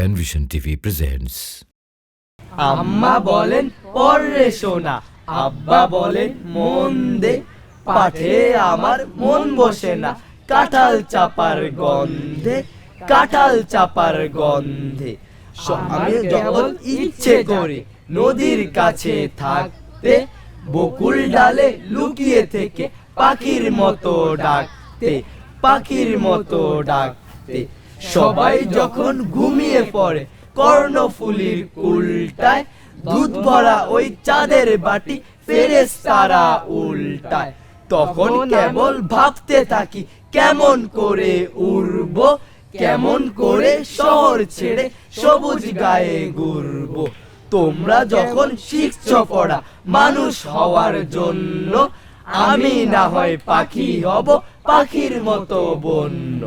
Penvision TV presents আম্মা বলেন পরে শোনা। আব্বা বলেন মন দে। পাঠে আমার মন বসে না। কাঁঠাল চাপার গন্ধে কাঁঠাল চাপার গন্ধে। আমি যখন ইচ্ছে করি নদীর কাছে থাকতে বকুল ডালে লুকিয়ে থেকে পাখির মতো ডাকতে পাখির মতো ডাকতে। সবাই যখন ঘুমিয়ে পড়ে কর্ণফুলির উল্টায় দুধ ভরা ওই চাঁদের বাটি ফেরেস তারা উল্টায়। তখন কেবল ভাবতে থাকি কেমন করে উড়ব কেমন করে শহর ছেড়ে সবুজ গায়ে ঘুরব। তোমরা যখন শিখছ পড়া মানুষ হওয়ার জন্য আমি না হয় পাখি হব পাখির মতো বন্য।